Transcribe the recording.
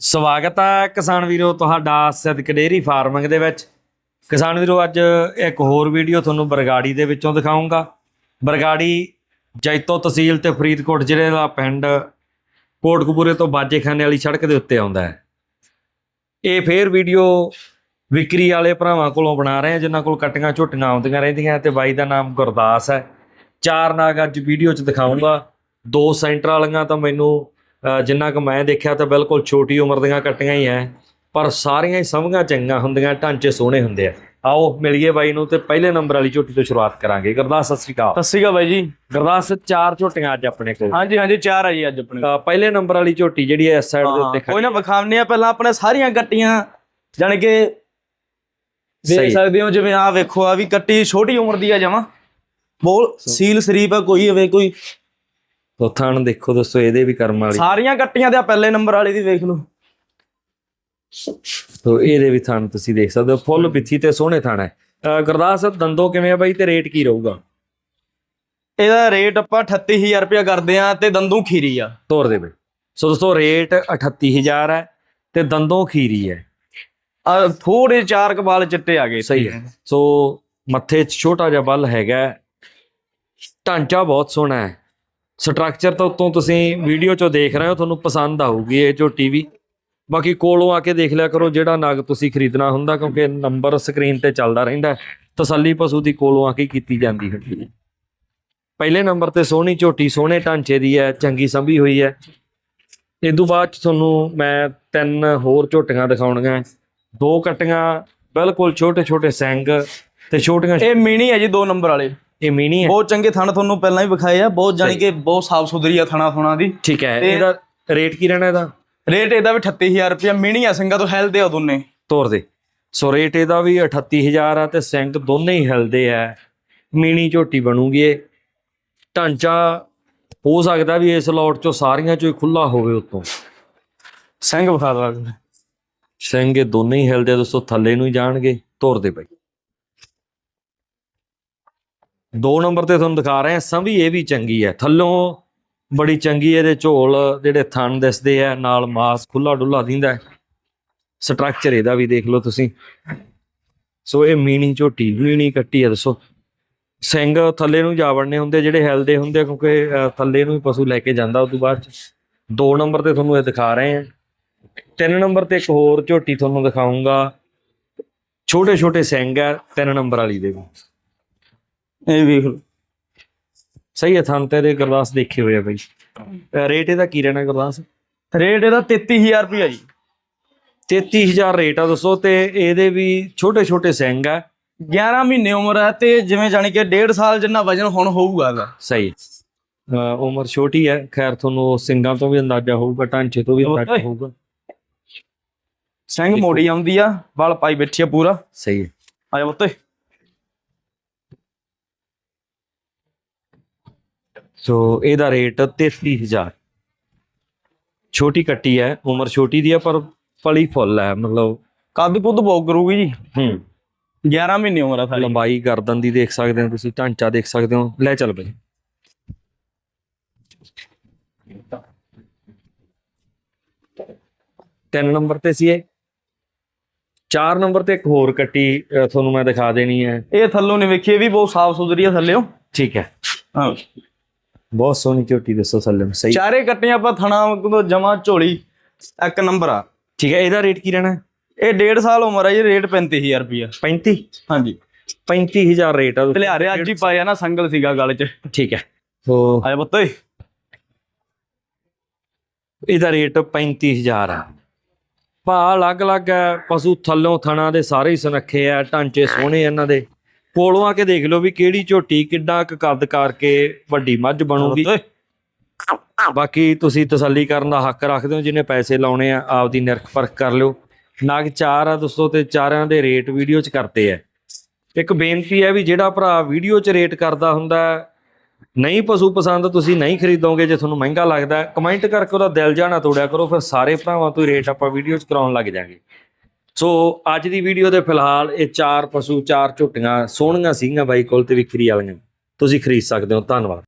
ਸਵਾਗਤ ਹੈ ਕਿਸਾਨ ਵੀਰੋ ਤੁਹਾਡਾ ਸਿੱਧਕ ਡੇਅਰੀ ਫਾਰਮਿੰਗ ਦੇ ਵਿੱਚ। ਕਿਸਾਨ ਵੀਰੋ, ਅੱਜ ਇੱਕ ਹੋਰ ਵੀਡੀਓ ਤੁਹਾਨੂੰ ਬਰਗਾੜੀ ਦੇ ਵਿੱਚੋਂ ਦਿਖਾਉਂਗਾ ਬਰਗਾੜੀ ਜੈਤੋ ਤਹਿਸੀਲ ਤੇ ਫਰੀਦਕੋਟ ਜ਼ਿਲ੍ਹੇ ਦਾ ਪਿੰਡ ਕੋਟਕਪੂਰੇ ਤੋਂ ਬਾਜੇਖਾਨੇ ਵਾਲੀ ਸੜਕ ਦੇ ਉੱਤੇ ਆਉਂਦਾ ਹੈ। ਇਹ ਫੇਰ ਵੀਡੀਓ ਵਿਕਰੀ ਵਾਲੇ ਭਰਾਵਾਂ ਕੋਲੋਂ ਬਣਾ ਰਹੇ ਹਾਂ, ਜਿਨ੍ਹਾਂ ਕੋਲ ਕਟੀਆਂ ਝੋਟੀਆਂ ਆਉਂਦੀਆਂ ਰਹਿੰਦੀਆਂ ਤੇ ਬਾਈ ਦਾ ਨਾਮ ਗੁਰਦਾਸ ਹੈ। ਚਾਰ ਨਾਗ ਅੱਜ ਵੀਡੀਓ 'ਚ ਦਿਖਾਉਂਗਾ ਦੋ ਸੈਂਟਰ ਵਾਲੀਆਂ ਤਾਂ ਮੈਨੂੰ ਜਿੰਨਾ ਕੁ ਮੈਂ ਦੇਖਿਆ ਤਾਂ ਬਿਲਕੁਲ ਛੋਟੀ ਉਮਰ ਦੀਆਂ ਕੱਟੀਆਂ ਹੀ ਐ ਪਰ ਸਾਰੀਆਂ ਹੀ ਸਮਝਾਂ ਚੰਗੀਆਂ ਹੁੰਦੀਆਂ ਢਾਂਚੇ ਸੋਹਣੇ ਹੁੰਦੇ ਆ। ਆਓ ਮਿਲੀਏ ਬਾਈ ਨੂੰ ਤੇ ਪਹਿਲੇ ਨੰਬਰ ਵਾਲੀ ਝੋਟੀ ਤੋਂ ਸ਼ੁਰੂਆਤ ਕਰਾਂਗੇ। ਗੁਰਦਾਸ ਸਤਿ ਸ਼੍ਰੀ ਅਕਾਲ। ਸਤਿ ਸ਼੍ਰੀ ਅਕਾਲ ਬਾਈ ਜੀ। ਗੁਰਦਾਸ ਚਾਰ ਝੋਟੀਆਂ ਅੱਜ ਆਪਣੇ ਕੋਲ। ਹਾਂਜੀ ਹਾਂਜੀ ਚਾਰ ਆ ਜੀ ਅੱਜ ਆਪਣੇ ਕੋਲ। ਪਹਿਲੇ ਨੰਬਰ ਵਾਲੀ ਝੋਟੀ ਜਿਹੜੀ ਐ ਇਸ ਸਾਈਡ ਦੇ ਉੱਤੇ ਕੋਈ ਨਾ ਵਿਖਾਵਨੇ ਆ ਪਹਿਲਾਂ ਆਪਣੇ ਸਾਰੀਆਂ ਕੱਟੀਆਂ ਜਾਣੀ ਕਿ। ਦੇਖ ਸਕਦੇ ਹੋ ਜਿਵੇਂ ਆ ਵੇਖੋ ਆ ਵੀ ਕੱਟੀ ਛੋਟੀ ਉਮਰ ਦੀ ਆ ਜਮਾ। ਬੋਲ ਸੀਲ ਸਰੀਪ ਆ ਕੋਈ ਹੋਵੇ ਕੋਈ ਤੋ ਥਣ ਦੇਖੋ ਦੋਸਤੋ ਇਹਦੇ ਵੀ ਕਰਮ ਵਾਲੀ। ਸਾਰੀਆਂ ਕੱਟੀਆਂ ਆ ਪਹਿਲੇ ਨੰਬਰ ਵਾਲੀ ਦੀ ਵੇਖ ਲਓ। ਤੋ ਇਹਦੇ ਵੀ ਥਣ ਤੁਸੀਂ ਦੇਖ ਸਕਦੇ ਹੋ ਫੁੱਲ ਪਿੱਥੀ ਤੇ ਸੋਹਣੇ ਥਣ ਹੈ। ਗੁਰਦਾਸ ਦੰਦੋ ਕਿਵੇਂ ਆ ਬਾਈ ਤੇ ਰੇਟ ਕੀ ਰਹੂਗਾ? ਇਹਦਾ ਰੇਟ ਆਪਾਂ 38000 ਰੁਪਇਆ ਕਰਦੇ ਆ ਤੇ ਦੰਦੂ ਖੀਰੀ ਆ। ਤੋਰ ਦੇ ਬਈ। ਸੋ ਦੋਸਤੋ ਰੇਟ 38000 ਹੈ ਤੇ ਦੰਦੋਂ ਖੀਰੀ ਹੈ। ਆ ਥੋੜੇ ਚਾਰ ਕਬਾਲ ਚਿੱਟੇ ਆ ਗਏ। ਸਹੀ ਹੈ। ਸੋ ਮੱਥੇ 'ਚ ਛੋਟਾ ਜਿਹਾ ਬਲ ਹੈਗਾ। ਢਾਂਚਾ ਬਹੁਤ ਸੋਹਣਾ ਹੈ। ਸਟਰਕਚਰ ਤਾਂ ਉਤੋਂ ਤੁਸੀਂ ਵੀਡੀਓ 'ਚੋਂ ਦੇਖ ਰਹੇ ਹੋ, ਤੁਹਾਨੂੰ ਪਸੰਦ ਆਊਗੀ ਇਹ ਝੋਟੀ ਵੀ ਬਾਕੀ ਕੋਲੋਂ ਆ ਕੇ ਦੇਖ ਲਿਆ ਕਰੋ, ਜਿਹੜਾ ਨਗ ਤੁਸੀਂ ਖਰੀਦਣਾ ਹੁੰਦਾ, ਕਿਉਂਕਿ ਨੰਬਰ ਸਕਰੀਨ ਤੇ ਚੱਲਦਾ ਰਹਿੰਦਾ ਤਸੱਲੀ ਪਸ਼ੂ ਦੀ ਕੋਲੋਂ ਆ ਕੇ ਕੀਤੀ ਜਾਂਦੀ ਹੁੰਦੀ ਹੈ। ਪਹਿਲੇ ਨੰਬਰ ਤੇ ਸੋਹਣੀ ਝੋਟੀ, ਸੋਹਣੇ ਢਾਂਚੇ ਦੀ ਹੈ, ਚੰਗੀ ਸੰਭੀ ਹੋਈ ਹੈ। ਇਸ ਤੋਂ ਬਾਅਦ 'ਚ ਤੁਹਾਨੂੰ ਮੈਂ ਤਿੰਨ ਹੋਰ ਝੋਟੀਆਂ ਦਿਖਾਉਣੀਆਂ ਦੋ ਕਟੀਆਂ, ਬਿਲਕੁਲ ਛੋਟੇ ਛੋਟੇ ਸਿੰਗ ਤੇ ਛੋਟੀਆਂ ਇਹ ਮਿਣੀ ਹੈ ਜੀ, ਦੋ ਨੰਬਰ ਵਾਲੇ। ਇਹ ਮਿਨੀ ਹੈ। ਬਹੁਤ ਚੰਗੇ ਥਣ ਤੁਹਾਨੂੰ ਪਹਿਲਾਂ ਹੀ ਵਿਖਾਏ ਆ। ਬਹੁਤ ਜਾਣੀ ਕਿ ਬਹੁਤ ਸਾਫ਼ ਸੁਥਰੀ ਆ ਥਣਾ ਥੁਣਾ ਦੀ। ਠੀਕ ਹੈ ਇਹਦਾ ਰੇਟ ਕੀ ਰਹਿਣਾ ਇਹਦਾ? ਰੇਟ ਇਹਦਾ ਵੀ 38000 ਰੁਪਇਆ। ਮਿਨੀ ਆ ਸਿੰਘਾਂ ਤੋਂ ਹੈਲਦੇ ਆ ਦੋਨੇ। ਤੋਰ ਦੇ। ਸੋ ਰੇਟ ਇਹਦਾ ਵੀ 38000 ਆ ਤੇ ਸਿੰਗ ਦੋਨੇ ਹੀ ਹਿਲਦੇ ਆ। ਮਿਨੀ ਝੋਟੀ ਬਣੂਗੀ ਇਹ। ਢਾਂਚਾ ਹੋ ਸਕਦਾ ਵੀ ਇਸ ਲੋਟ ਚੋਂ ਸਾਰੀਆਂ ਚੋਂ ਹੀ ਖੁੱਲਾ ਹੋਵੇ ਉਤੋਂ। ਸਿੰਘ ਵਿਖਾ ਦਵਾ। ਸਿੰਘ ਇਹ ਦੋਨੇ ਹੀ ਹਿਲਦੇ ਆ, ਦੋਸਤੋ ਥੱਲੇ ਨੂੰ ਹੀ ਜਾਣਗੇ। ਤੋਰ ਦੇ ਬਾਈ। ਦੋ ਨੰਬਰ ਤੇ ਤੁਹਾਨੂੰ ਦਿਖਾ ਰਹੇ ਆ ਸੰਭੀ ਇਹ ਵੀ ਚੰਗੀ ਹੈ। ਥੱਲੋਂ ਬੜੀ ਚੰਗੀ ਇਹਦੇ ਝੋਲ ਜਿਹੜੇ ਥਣ ਦਿਸਦੇ ਆ, ਨਾਲ ਮਾਸ ਖੁੱਲਾ ਡੁੱਲਾ ਦਿੰਦਾ ਹੈ। ਸਟਰਕਚਰ ਇਹਦਾ ਵੀ ਦੇਖ ਲਓ ਤੁਸੀਂ। ਸੋ ਇਹ ਮੀਣੀ ਝੋਟੀ, ਮੀਣੀ ਕੱਟੀ ਆ ਦੱਸੋ। ਸਿੰਘ ਥੱਲੇ ਨੂੰ ਜਾ ਵੜਨੇ ਹੁੰਦੇ ਜਿਹੜੇ ਹਿਲਦੇ ਹੁੰਦੇ ਕਿਉਂਕਿ ਥੱਲੇ ਨੂੰ ਹੀ ਪਸ਼ੂ ਲੈ ਕੇ ਜਾਂਦਾ ਉਸ ਤੋਂ ਬਾਅਦ ਚ। ਦੋ ਨੰਬਰ ਤੇ ਤੁਹਾਨੂੰ ਇਹ ਦਿਖਾ ਰਹੇ ਆ ਤਿੰਨ ਨੰਬਰ ਤੇ ਇੱਕ ਹੋਰ ਝੋਟੀ ਤੁਹਾਨੂੰ ਦਿਖਾਉਂਗਾ ਛੋਟੇ ਛੋਟੇ ਸਿੰਘ ਆ ਤਿੰਨ ਨੰਬਰ ਵਾਲੀ ਦੇ ਵੀ। ਇਹ ਵੇਖ ਲਓ। ਸਹੀ ਹੈ ਥਾਂ ਤੇਰੇ ਗੁਰਦਾਸ ਦੇਖੇ ਹੋਏ ਆ ਬਈ। ਅਹ ਰੇਟ ਇਹਦਾ ਕੀ ਰਹਿਣਾ ਗੁਰਦਾਸ? ਰੇਟ ਇਹਦਾ 33000 ਰੁਪਇਆ ਜੀ। 33000 ਰੇਟ ਆ ਦੱਸੋ ਤੇ ਇਹਦੇ ਵੀ ਛੋਟੇ ਛੋਟੇ ਸਿੰਘ ਆ। 11 ਮਹੀਨੇ ਉਮਰ ਹੈ ਤੇ ਜਿਵੇਂ ਜਾਣੀ ਕਿ 1.5 ਸਾਲ ਜਿੰਨਾ ਵਜਨ ਹੁਣ ਹੋਊਗਾ ਇਹਦਾ। ਸਹੀ। ਅਹ ਉਮਰ ਛੋਟੀ ਹੈ ਖੈਰ ਤੁਹਾਨੂੰ ਸਿੰਘਾਂ ਤੋਂ ਵੀ ਅੰਦਾਜ਼ਾ ਹੋਊਗਾ ਢਾਂਚੇ ਤੋਂ ਵੀ ਅੰਦਾਜ਼ਾ। ਹੋਊਗਾ। ਸਿੰਘ ਮੋੜੀ ਆਉਂਦੀ ਆ ਵਾਲ ਪਾਈ ਬੈਠੀ ਆ ਪੂਰਾ। ਸਹੀ ਹੈ। ਆ ਜਾ ਸੋ ਇਹਦਾ ਰੇਟ 33000 ਛੋਟੀ ਕੱਟੀ ਹੈ ਉਮਰ ਛੋਟੀ ਦੀ ਹੈ ਪਰ ਫਲੀ ਫੁੱਲ ਹੈ ਮਤਲਬ ਕੱਦ ਕੁੱਦ ਬਹੁਤ ਕਰੂਗੀ ਜੀ? ਹੂੰ। 11 ਮਹੀਨੇ ਉਮਰ ਆ ਸਾਡੀ ਲੰਬਾਈ ਗਰਦਨ ਦੀ ਦੇਖ ਸਕਦੇ ਹੋ ਤੁਸੀਂ ਢਾਂਚਾ ਦੇਖ ਸਕਦੇ ਹੋ। ਲੈ ਚੱਲ ਬਈ। ਤਿੰਨ ਨੰਬਰ ਤੇ ਸੀ ਇਹ। ਚਾਰ ਨੰਬਰ ਤੇ ਇੱਕ ਹੋਰ ਕੱਟੀ ਤੁਹਾਨੂੰ ਮੈਂ ਦਿਖਾ ਦੇਣੀ ਹੈ। ਇਹ ਥੱਲੋਂ ਨਹੀਂ ਵੇਖੀ ਇਹ ਵੀ ਬਹੁਤ ਸਾਫ਼ ਸੁਥਰੀ ਆ ਥੱਲਿਓ। ਠੀਕ ਹੈ। ਹਾਂ। ਬਹੁਤ ਸੋਹਣੀ ਝੋਟੀ ਦੱਸੋ ਸੱਲਮ ਸਹੀ। ਚਾਰੇ ਕੱਟੀਆਂ ਆਪਾਂ ਥਣਾ ਤੋਂ ਜਮਾ ਝੋਲੀ ਇੱਕ ਨੰਬਰ ਆ। ਠੀਕ ਹੈ ਇਹਦਾ ਰੇਟ ਕੀ ਰਹਿਣਾ? ਹੈ? ਇਹ 1.5 ਸਾਲ ਉਮਰ ਆ ਜੀ ਰੇਟ 35000 ਰੁਪਇਆ 35 ਹਾਂਜੀ। 35000 ਰੇਟ ਆ ਲਿਆਰੇ ਅੱਜ ਹੀ ਪਾਇਆ ਨਾ ਸੰਗਲ ਸੀਗਾ ਗਲ 'ਚ। ਠੀਕ ਹੈ। ਸੋ ਆ ਜਾ ਬੱਤੇ ਇਹਦਾ ਰੇਟ 35000 ਆ। ਭਾ ਅਲੱਗ-ਅਲੱਗ ਹੈ ਪਸ਼ੂ ਥੱਲੋਂ ਥਣਾ ਦੇ ਸਾਰੇ ਹੀ ਸੁਨੱਖੇ ਆ ਢਾਂਚੇ ਸੋਹਣੇ ਇਹਨਾਂ ਦੇ। ਕੋਲੋਂ ਆ ਕੇ ਦੇਖ ਲਓ ਵੀ ਕਿਹੜੀ ਝੋਟੀ ਕਿੱਡਾ ਕੁ ਕੱਦ ਕਰਕੇ ਵੱਡੀ ਮੱਝ ਬਣੂਗੀ। ਬਾਕੀ ਤੁਸੀਂ ਤਸੱਲੀ ਕਰਨ ਦਾ ਹੱਕ ਰੱਖਦੇ ਹੋ ਜਿਹਨੇ ਪੈਸੇ ਲਾਉਣੇ ਆ ਆਪਦੀ ਨਿਰਖ ਪਰਖ ਕਰ ਲਿਓ। ਨਾਗ ਚਾਰ ਆ ਦੋਸਤੋ ਤੇ ਚਾਰਾਂ ਦੇ ਰੇਟ ਵੀਡੀਓ 'ਚ ਕਰਤੇ ਆ। ਇੱਕ ਬੇਨਤੀ ਹੈ ਵੀ ਜਿਹੜਾ ਭਰਾ ਵੀਡੀਓ 'ਚ ਰੇਟ ਕਰਦਾ ਹੁੰਦਾ ਨਹੀਂ ਪਸ਼ੂ ਪਸੰਦ ਤੁਸੀਂ ਨਹੀਂ ਖਰੀਦੋਗੇ ਜੇ ਤੁਹਾਨੂੰ ਮਹਿੰਗਾ ਲੱਗਦਾ ਕਮੈਂਟ ਕਰਕੇ ਉਹਦਾ ਦਿਲ ਜਾਣਾ ਤੋੜਿਆ ਕਰੋ ਫਿਰ ਸਾਰੇ ਭਰਾਵਾਂ ਤੋਂ ਰੇਟ ਆਪਾਂ ਵੀਡੀਓ 'ਚ ਕਰਾਉਣ ਲੱਗ ਜਾਾਂਗੇ। ਸੋ ਅੱਜ ਦੀ ਵੀਡੀਓ ਦੇ ਫਿਲਹਾਲ ਇਹ ਚਾਰ ਪਸ਼ੂ, ਚਾਰ ਝੁੱਟੀਆਂ ਸੋਹਣੀਆਂ ਸੀਗੀਆਂ ਬਾਈ ਕੋਲ ਤੇ ਵਿਕਰੀ ਵਾਲੀਆਂ। ਤੁਸੀਂ ਖਰੀਦ ਸਕਦੇ ਹੋ। ਧੰਨਵਾਦ।